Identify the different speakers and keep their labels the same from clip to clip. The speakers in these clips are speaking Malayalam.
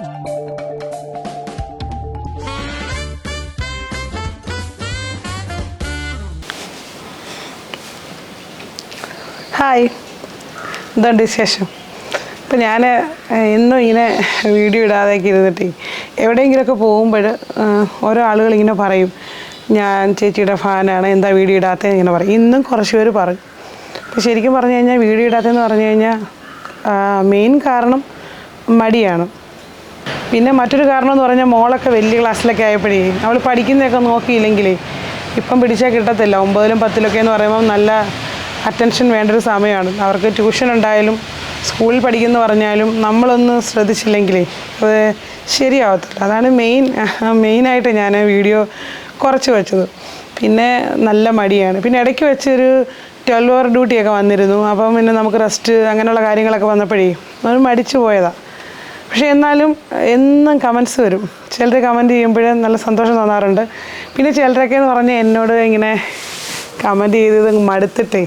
Speaker 1: ഹായ്. എന്തുണ്ട് വിശേഷം. ഇപ്പം ഞാൻ ഇന്നും ഇങ്ങനെ വീഡിയോ ഇടാതെയൊക്കെ ഇരുന്നിട്ട് എവിടെയെങ്കിലുമൊക്കെ പോകുമ്പോൾ ഓരോ ആളുകൾ ഇങ്ങനെ പറയും ഞാൻ ചേച്ചിയുടെ ഫാനാണ് എന്താ വീഡിയോ ഇടാത്തത്? ഇങ്ങനെ പറയും. ഇന്നും കുറച്ച് പേര് പറയും. അപ്പം ശരിക്കും പറഞ്ഞു കഴിഞ്ഞാൽ വീഡിയോ ഇടാത്തതെന്ന് പറഞ്ഞു കഴിഞ്ഞാൽ മെയിൻ കാരണം മടിയാണ്. പിന്നെ മറ്റൊരു കാരണം എന്ന് പറഞ്ഞാൽ മോളൊക്കെ വലിയ ക്ലാസ്സിലൊക്കെ ആയപ്പോഴേ അവൾ പഠിക്കുന്നതൊക്കെ നോക്കിയില്ലെങ്കിലേ ഇപ്പം പിടിച്ചാൽ കിട്ടത്തില്ല. ഒമ്പതിലും പത്തിലൊക്കെ എന്ന് പറയുമ്പോൾ നല്ല അറ്റൻഷൻ വേണ്ടൊരു സമയമാണ്. അവർക്ക് ട്യൂഷൻ ഉണ്ടായാലും സ്കൂളിൽ പഠിക്കുന്നു പറഞ്ഞാലും നമ്മളൊന്ന് ശ്രദ്ധിച്ചില്ലെങ്കിലേ അത് ശരിയാവത്തില്ല. അതാണ് മെയിൻ മെയിനായിട്ട് ഞാൻ വീഡിയോ കുറച്ച് വെച്ചത്. പിന്നെ നല്ല മടിയാണ്. പിന്നെ ഇടയ്ക്ക് വെച്ചൊരു ട്വൽവ് അവർ ഡ്യൂട്ടിയൊക്കെ വന്നിരുന്നു. അപ്പം പിന്നെ നമുക്ക് റെസ്റ്റ് അങ്ങനെയുള്ള കാര്യങ്ങളൊക്കെ വന്നപ്പോഴേ അത് മടിച്ചു പോയതാണ് പക്ഷേ എന്നാലും എന്നും കമൻസ് വരും. ചിലർ കമന്റ് ചെയ്യുമ്പോഴേ നല്ല സന്തോഷം തോന്നാറുണ്ട്. പിന്നെ ചിലരൊക്കെ എന്ന് പറഞ്ഞാൽ എന്നോട് ഇങ്ങനെ കമന്റ് ചെയ്തത് മടുത്തിട്ടേ.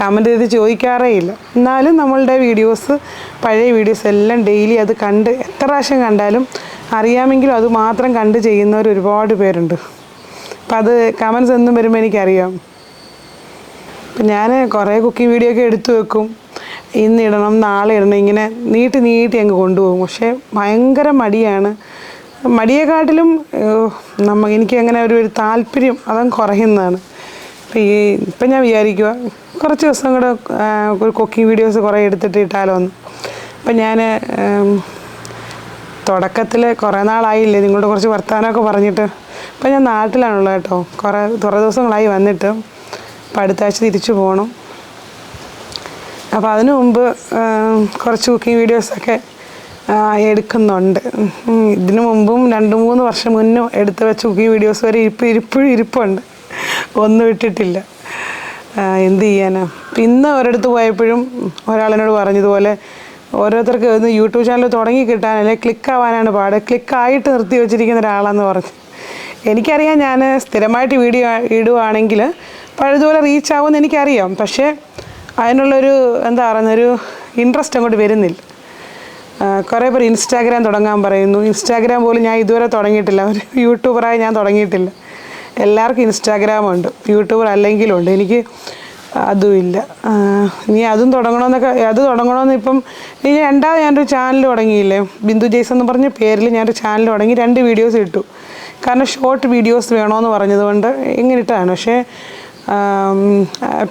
Speaker 1: കമന്റ് ചെയ്ത് ചോദിക്കാറേ ഇല്ല. എന്നാലും നമ്മളുടെ വീഡിയോസ് പഴയ വീഡിയോസ് എല്ലാം ഡെയിലി അത് കണ്ട് എത്ര പ്രാവശ്യം കണ്ടാലും അറിയാമെങ്കിലും അത് മാത്രം കണ്ട് ചെയ്യുന്നവർ ഒരുപാട് പേരുണ്ട്. അപ്പം അത് കമൻസ് എന്നും വരുമ്പോൾ എനിക്കറിയാം. അപ്പം ഞാൻ കുറേ കുക്കിംഗ് വീഡിയോ ഒക്കെ എടുത്തു വെക്കും. ഇന്ന് ഇടണം നാളെ ഇടണം ഇങ്ങനെ നീട്ടി നീട്ടി അങ്ങ് കൊണ്ടുപോകും. പക്ഷേ ഭയങ്കര മടിയാണ്. മടിയെക്കാട്ടിലും നമ്മ എനിക്ക് അങ്ങനെ ഒരു ഒരു താല്പര്യം അതങ്ങ് കുറയുന്നതാണ്. അപ്പം ഈ ഇപ്പം ഞാൻ വിചാരിക്കുക കുറച്ച് ദിവസം കൂടെ ഒരു കുക്കിംഗ് വീഡിയോസ് കുറേ എടുത്തിട്ട് ഇട്ടാലോ എന്ന് അപ്പം ഞാൻ തുടക്കത്തിൽ കുറേ നാളായില്ലേ നിങ്ങളോട് കുറച്ച് വർത്തമാനമൊക്കെ പറഞ്ഞിട്ട്. ഇപ്പം ഞാൻ നാട്ടിലാണുള്ളത് കേട്ടോ. കുറേ കുറേ ദിവസങ്ങളായി വന്നിട്ട്. അപ്പം അടുത്ത ആഴ്ച തിരിച്ചു പോകണം അപ്പോൾ അതിനു മുമ്പ് കുറച്ച് കുക്കിംഗ് വീഡിയോസൊക്കെ എടുക്കുന്നുണ്ട്. ഇതിനു മുമ്പും രണ്ട് മൂന്ന് വർഷം മുന്നും എടുത്ത് വെച്ച കുക്കിംഗ് വീഡിയോസ് വരെ ഇപ്പം ഇരിപ്പോഴും ഇരിപ്പുണ്ട്. ഒന്നും ഇട്ടിട്ടില്ല. എന്ത് ചെയ്യാനാ? ഇന്ന് ഒരിടത്ത് പോയപ്പോഴും ഒരാളെന്നോട് പറഞ്ഞതുപോലെ ഓരോരുത്തർക്ക് ഒന്ന് യൂട്യൂബ് ചാനൽ തുടങ്ങി കിട്ടാനല്ലേ ക്ലിക്ക് ആവാനാണ് പാട്. ക്ലിക്കായിട്ട് നിർത്തി വെച്ചിരിക്കുന്ന ഒരാളാന്ന് പറഞ്ഞു. എനിക്കറിയാം ഞാൻ സ്ഥിരമായിട്ട് വീഡിയോ ഇടുവാണെങ്കിൽ പഴയതുപോലെ റീച്ച് ആവുമെന്ന് എനിക്കറിയാം. പക്ഷേ അതിനുള്ളൊരു എന്താ പറയുന്നൊരു ഇൻട്രസ്റ്റ് അങ്ങോട്ട് വരുന്നില്ല. കുറേ പേർ ഇൻസ്റ്റാഗ്രാം തുടങ്ങാൻ പറയുന്നു. ഇൻസ്റ്റാഗ്രാം പോലും ഞാൻ ഇതുവരെ തുടങ്ങിയിട്ടില്ല. ഒരു യൂട്യൂബറായി ഞാൻ തുടങ്ങിയിട്ടില്ല. എല്ലാവർക്കും ഇൻസ്റ്റാഗ്രാം ഉണ്ട്. യൂട്യൂബർ അല്ലെങ്കിലും ഉണ്ട്. എനിക്ക് അതുമില്ല ഇനി അതും തുടങ്ങണമെന്നൊക്കെ അത് തുടങ്ങണമെന്ന് ഇപ്പം ഇനി രണ്ടാമത് ഞാനൊരു ചാനൽ തുടങ്ങിയില്ലേ? ബിന്ദു ജെയ്സ് എന്ന് പറഞ്ഞ പേരിൽ ഞാനൊരു ചാനൽ തുടങ്ങി രണ്ട് വീഡിയോസ് ഇട്ടു. കാരണം ഷോർട്ട് വീഡിയോസ് വേണമെന്ന് പറഞ്ഞതുകൊണ്ട് ഇങ്ങനെ ഇട്ടാണ്. പക്ഷേ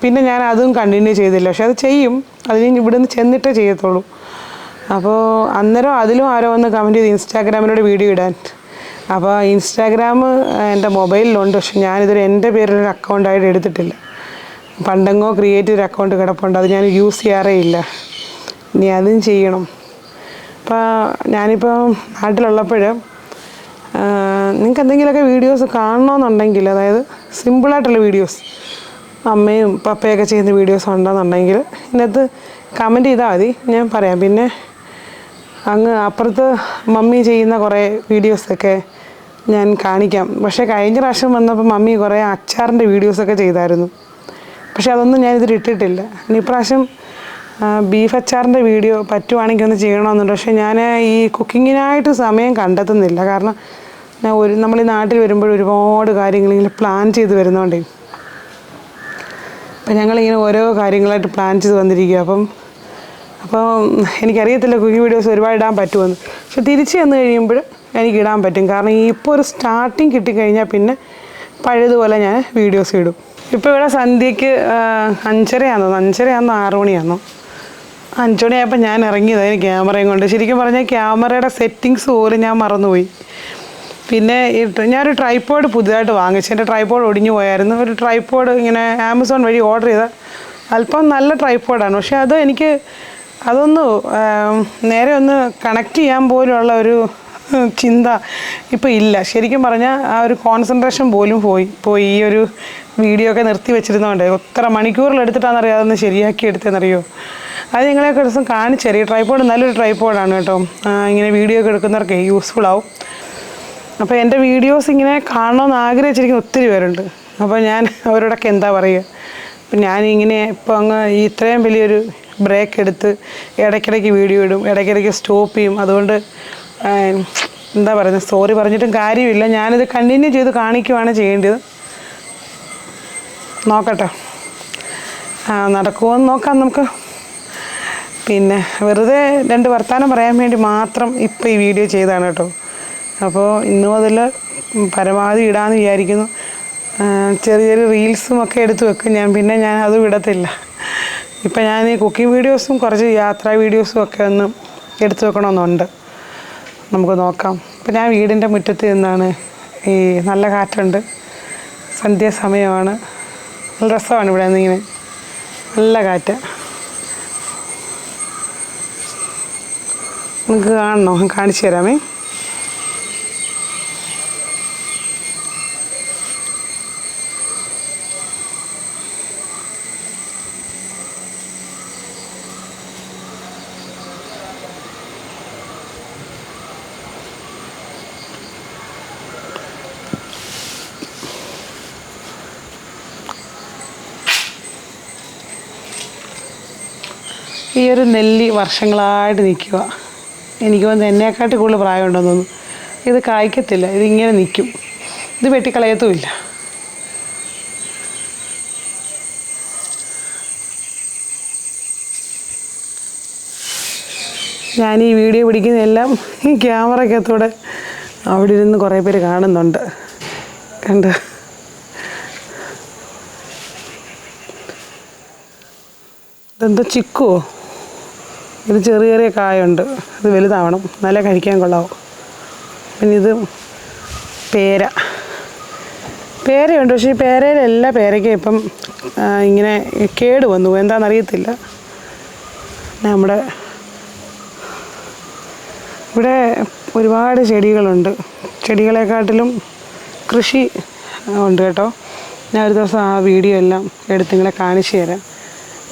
Speaker 1: പിന്നെ ഞാൻ അതും കണ്ടിന്യൂ ചെയ്തില്ല. പക്ഷെ അത് ചെയ്യും. അതിന് ഇവിടുന്ന് ചെന്നിട്ടേ ചെയ്യത്തുള്ളൂ. അപ്പോൾ അന്നേരം അതിലും ആരോ ഒന്ന് കമന്റ് ചെയ്ത് ഇൻസ്റ്റാഗ്രാമിലൂടെ വീഡിയോ ഇടാൻ. അപ്പോൾ ഇൻസ്റ്റാഗ്രാം എന്റെ മൊബൈലിലുണ്ട്. പക്ഷെ ഞാനിതൊരു എന്റെ പേരിലൊരു അക്കൗണ്ടായിട്ട് എടുത്തിട്ടില്ല. പണ്ടെങ്ങോ ക്രിയേറ്റ് ചെയ്തൊരു അക്കൗണ്ട് കിടപ്പുണ്ട്. അത് ഞാൻ യൂസ് ചെയ്യാറേ ഇല്ല. ഇനി അതും ചെയ്യണം. അപ്പോൾ ഞാനിപ്പോൾ നാട്ടിലുള്ളപ്പോൾ നിങ്ങൾക്ക് എന്തെങ്കിലുമൊക്കെ വീഡിയോസ് കാണണമെന്നുണ്ടെങ്കിൽ അതായത് സിമ്പിളായിട്ടുള്ള വീഡിയോസ്. അമ്മയും പപ്പയൊക്കെ ചെയ്യുന്ന വീഡിയോസ് ഉണ്ടെന്നുണ്ടെങ്കിൽ ഇതിനകത്ത് കമന്റ് ചെയ്താൽ മതി. ഞാൻ പറയാം. പിന്നെ അങ്ങ് അപ്പുറത്ത് മമ്മി ചെയ്യുന്ന കുറേ വീഡിയോസൊക്കെ ഞാൻ കാണിക്കാം. പക്ഷേ കഴിഞ്ഞ പ്രാവശ്യം വന്നപ്പോൾ മമ്മി കുറേ അച്ചാറിന്റെ വീഡിയോസൊക്കെ ചെയ്തായിരുന്നു. പക്ഷേ അതൊന്നും ഞാനിതിൽ ഇട്ടിട്ടില്ല. ഇനി ഇപ്രാവശ്യം ബീഫ് അച്ചാറിന്റെ വീഡിയോ പറ്റുവാണെങ്കിൽ ഒന്ന് ചെയ്യണമെന്നുണ്ട്. പക്ഷേ ഞാൻ ഈ കുക്കിങ്ങിനായിട്ട് സമയം കണ്ടെത്തുന്നില്ല. കാരണം ഞാൻ ഒരു നമ്മൾ ഈ നാട്ടിൽ വരുമ്പോൾ ഒരുപാട് കാര്യങ്ങൾ ഇങ്ങനെ പ്ലാൻ ചെയ്ത് വരുന്നതുകൊണ്ടേ അപ്പം ഞങ്ങളിങ്ങനെ ഓരോ കാര്യങ്ങളായിട്ട് പ്ലാൻ ചെയ്ത് വന്നിരിക്കുക അപ്പം അപ്പോൾ എനിക്കറിയത്തില്ല കുക്കിംഗ് വീഡിയോസ് ഒരുപാട് ഇടാൻ പറ്റുമെന്ന് പക്ഷെ തിരിച്ചു ചെന്ന് കഴിയുമ്പോൾ എനിക്ക് ഇടാൻ പറ്റും. കാരണം ഇപ്പോൾ ഒരു സ്റ്റാർട്ടിങ് കിട്ടിക്കഴിഞ്ഞാൽ പിന്നെ പഴയതുപോലെ ഞാൻ വീഡിയോസ് ഇടും. ഇപ്പോൾ ഇവിടെ സന്ധ്യയ്ക്ക് അഞ്ചരയാണോ അഞ്ചരയാണോ ആറു മണിയാണോ അഞ്ചുമണിയായപ്പോൾ ഞാൻ ഇറങ്ങിയതായിരുന്നു ക്യാമറയും കൊണ്ട്. ശരിക്കും പറഞ്ഞാൽ ക്യാമറയുടെ സെറ്റിങ്സ് പോലും ഞാൻ മറന്നുപോയി. പിന്നെ ഈ ഞാനൊരു ട്രൈപ്പോഡ് പുതിയതായിട്ട് വാങ്ങിച്ചു. എന്റെ ട്രൈപ്പോഡ് ഒടിഞ്ഞു പോയായിരുന്നു. ഒരു ട്രൈപ്പോഡ് ഇങ്ങനെ ആമസോൺ വഴി ഓർഡർ ചെയ്ത അല്പം നല്ല ട്രൈപ്പോഡാണ് പക്ഷെ അത് എനിക്ക് അതൊന്ന് നേരെ ഒന്ന് കണക്ട് ചെയ്യാൻ പോലുള്ള ഒരു ചിന്ത ഇപ്പോൾ ഇല്ല. ശരിക്കും പറഞ്ഞാൽ ആ ഒരു കോൺസെൻട്രേഷൻ പോലും പോയി പോയി ഈ ഒരു വീഡിയോ ഒക്കെ നിർത്തി വെച്ചിരുന്നതുകൊണ്ട് എത്ര മണിക്കൂറിലെടുത്തിട്ടാണെന്നറിയാം അതൊന്ന് ശരിയാക്കി എടുത്തതെന്നറിയോ? അത് ഞങ്ങളെയൊക്കെ ദിവസം കാണിച്ചറിയാം ട്രൈപ്പോഡ് നല്ലൊരു ട്രൈപ്പോഡാണ് കേട്ടോ. ഇങ്ങനെ വീഡിയോ ഒക്കെ എടുക്കുന്നവർക്ക് യൂസ്ഫുൾ ആവും. അപ്പോൾ എന്റെ വീഡിയോസ് ഇങ്ങനെ കാണണമെന്ന് ആഗ്രഹിച്ചിരിക്കുന്ന ഒത്തിരി പേരുണ്ട്. അപ്പോൾ ഞാൻ അവരോടൊക്കെ എന്താ പറയുക? അപ്പം ഞാനിങ്ങനെ ഇപ്പോൾ അങ്ങ് ഇത്രയും വലിയൊരു ബ്രേക്ക് എടുത്ത് ഇടയ്ക്കിടയ്ക്ക് വീഡിയോ ഇടും ഇടയ്ക്കിടയ്ക്ക് സ്റ്റോപ്പ് ചെയ്യും. അതുകൊണ്ട് എന്താ പറയുന്നത്? സോറി പറഞ്ഞിട്ടും കാര്യമില്ല. ഞാനിത് കണ്ടിന്യൂ ചെയ്ത് കാണിക്കുവാണ് ചെയ്യേണ്ടത്. നോക്കട്ടെ. നടക്കുമോ എന്ന് നോക്കാം നമുക്ക്. പിന്നെ വെറുതെ രണ്ട് വർത്തമാനം പറയാൻ വേണ്ടി മാത്രം ഇപ്പോൾ ഈ വീഡിയോ ചെയ്താണ് കേട്ടോ. അപ്പോൾ ഇന്ന് മുതൽ പരമാവധി ഇടാമെന്ന് വിചാരിക്കുന്നു. ചെറിയ ചെറിയ റീൽസും ഒക്കെ എടുത്ത് വെക്കും ഞാൻ. പിന്നെ ഞാൻ അത് വിടത്തില്ല ഇപ്പം ഞാൻ ഈ കുക്കിംഗ് വീഡിയോസും കുറച്ച് യാത്രാ വീഡിയോസും ഒക്കെ ഒന്ന് എടുത്തു വെക്കണമെന്നുണ്ട്. നമുക്ക് നോക്കാം. ഇപ്പം ഞാൻ വീടിന്റെ മുറ്റത്ത് നിന്നാണ് ഈ നല്ല കാറ്റുണ്ട്. സന്ധ്യാസമയമാണ് നല്ല രസമാണ് ഇവിടെ നിന്നിങ്ങനെ. നല്ല കാറ്റ്. നിങ്ങൾക്ക് കാണണോ? കാണിച്ചു തരാമേ. ഈ ഒരു നെല്ലി വർഷങ്ങളായിട്ട് നിൽക്കുക. എനിക്ക് വന്ന് എന്നെക്കാട്ടി കൂടുതൽ പ്രായമുണ്ടെന്ന് തോന്നുന്നു. ഇത് കായ്ക്കത്തില്ല ഇതിങ്ങനെ നിൽക്കും. ഇത് വെട്ടിക്കളയത്തുമില്ല. ഞാൻ ഈ വീഡിയോ പിടിക്കുന്നതെല്ലാം ഈ ക്യാമറയ്ക്കകത്തൂടെ അവിടെ ഇരുന്ന് കുറേ പേര് കാണുന്നുണ്ട്. കണ്ട്? ഇതെന്താ ചിക്കുവോ? ഇത് ചെറിയ ചെറിയ കായുണ്ട്. ഇത് വലുതാവണം. നല്ല കഴിക്കാൻ കൊള്ളാവും പിന്നെ ഇത് പേര. പേരയുണ്ട്. പക്ഷേ ഈ പേരയിലെല്ലാ പേരയ്ക്കും ഇപ്പം ഇങ്ങനെ കേട് വന്നു. എന്താണെന്നറിയത്തില്ല നമ്മുടെ ഇവിടെ ഒരുപാട് ചെടികളുണ്ട്. ചെടികളെക്കാട്ടിലും കൃഷി ഉണ്ട് കേട്ടോ. ഞാൻ ഒരു ദിവസം ആ വീഡിയോ എല്ലാം എടുത്ത് നിങ്ങളെ കാണിച്ചു തരാം.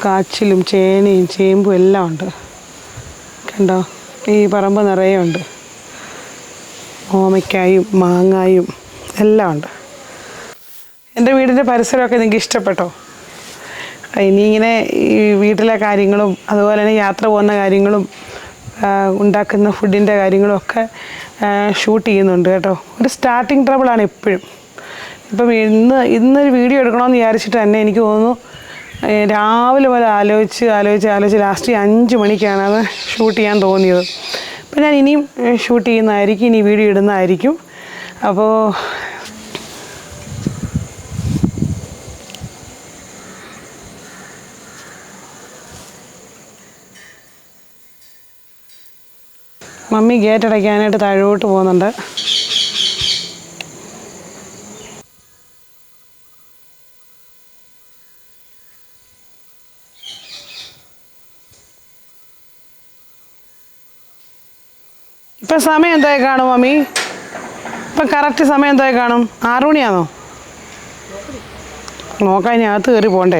Speaker 1: കാച്ചിലും ചേനയും ചേമ്പും എല്ലാം ഉണ്ട്. കണ്ടോ ഈ പറമ്പ് നിറയെ ഉണ്ട്. ഓമയ്ക്കായും മാങ്ങായും എല്ലാം ഉണ്ട്. എന്റെ വീടിന്റെ പരിസരമൊക്കെ നിങ്ങൾക്ക് ഇഷ്ടപ്പെട്ടോ? ഇനി ഇങ്ങനെ ഈ വീട്ടിലെ കാര്യങ്ങളും അതുപോലെ തന്നെ യാത്ര പോകുന്ന കാര്യങ്ങളും ഉണ്ടാക്കുന്ന ഫുഡിന്റെ കാര്യങ്ങളും ഒക്കെ ഷൂട്ട് ചെയ്യുന്നുണ്ട് കേട്ടോ. ഒരു സ്റ്റാർട്ടിങ് ട്രബിളാണ് എപ്പോഴും ഇപ്പം ഇന്ന് ഇന്നൊരു വീഡിയോ എടുക്കണമെന്ന് വിചാരിച്ചിട്ട് തന്നെ എനിക്ക് തോന്നുന്നു രാവിലെ മുതൽ ആലോചിച്ച് ആലോചിച്ച് ആലോചിച്ച് ലാസ്റ്റ് അഞ്ച് മണിക്കാണ് അത് ഷൂട്ട് ചെയ്യാൻ തോന്നിയത്. അപ്പം ഞാൻ ഇനിയും ഷൂട്ട് ചെയ്യുന്നതായിരിക്കും ഇനി വീഡിയോ ഇടുന്നതായിരിക്കും. അപ്പോൾ മമ്മി ഗേറ്റ് അടയ്ക്കാനായിട്ട് താഴോട്ട് പോകുന്നുണ്ട്. ഇപ്പം സമയം എന്തായി കാണും മമ്മി ഇപ്പം കറക്റ്റ് സമയം എന്തായി കാണും? ആറു മണിയാണോ നോക്കാൻ ഞാൻ അകത്ത് കയറി പോണ്ടേ?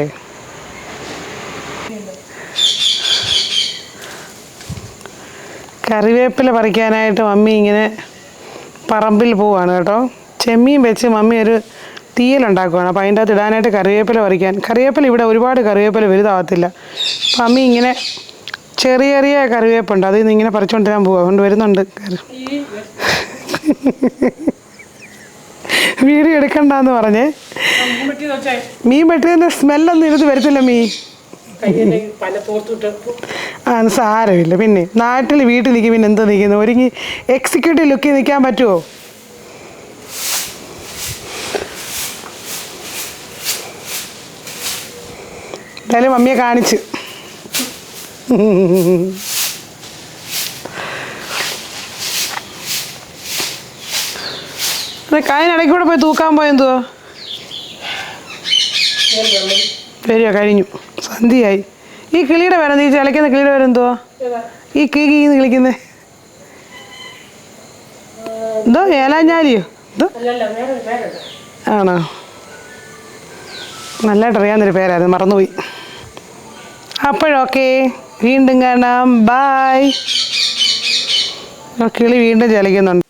Speaker 1: കറിവേപ്പില പറിക്കാനായിട്ട് മമ്മി ഇങ്ങനെ പറമ്പിൽ പോവാണ് കേട്ടോ. ചെമ്മീൻ വെച്ച് മമ്മി ഒരു തീയലുണ്ടാക്കുവാണ്. അപ്പോൾ അതിന്റെ അകത്ത് ഇടാനായിട്ട് കറിവേപ്പില പറിക്കാൻ. കറിവേപ്പില ഇവിടെ ഒരുപാട് കറിവേപ്പില വലുതാവത്തില്ല. അപ്പം അമ്മി ഇങ്ങനെ ചെറിയ ചെറിയ കറിവേപ്പുണ്ട്. നിന്ന് ഇങ്ങനെ പറിച്ചുകൊണ്ട് ഞാൻ പോവാം. അതുകൊണ്ട് വരുന്നുണ്ട്. വീഡിയോ എടുക്കണ്ടെന്ന് പറഞ്ഞേ. മീൻ വെട്ടിയതിന്റെ സ്മെല്ലൊന്നും ഇരുന്ന് വരത്തില്ല മീൻ. ആ സാരമില്ല. പിന്നെ നാട്ടിൽ വീട്ടിൽ നിൽക്കും പിന്നെ എന്താ നിൽക്കുന്നു ഒരുങ്ങി എക്സിക്യൂട്ടീവ് ലുക്കിൽ നിൽക്കാൻ പറ്റുമോ എന്തായാലും മമ്മിയെ കാണിച്ച്. കായനടയ്ക്ക് പോയി തൂക്കാൻ പോയെന്തുവാ വരിക കഴിഞ്ഞു. സന്ധ്യയായി. ഈ കിളിയുടെ വരം നീ ചിലക്കുന്ന കിളിയുടെ വരം എന്തുവാ? ഈ കീ കീന്ന് കളിക്കുന്നേ എന്തോ ഏലാഞ്ഞാലിയോ? എന്തോ? ആണോ? നല്ലതായിട്ട് അറിയാവുന്നൊരു പേരായിരുന്നു മറന്നുപോയി. അപ്പോഴൊക്കെ വീണ്ടും കാണാം. ബായ് കിളി വീണ്ടും ചലിക്കുന്നുണ്ട്.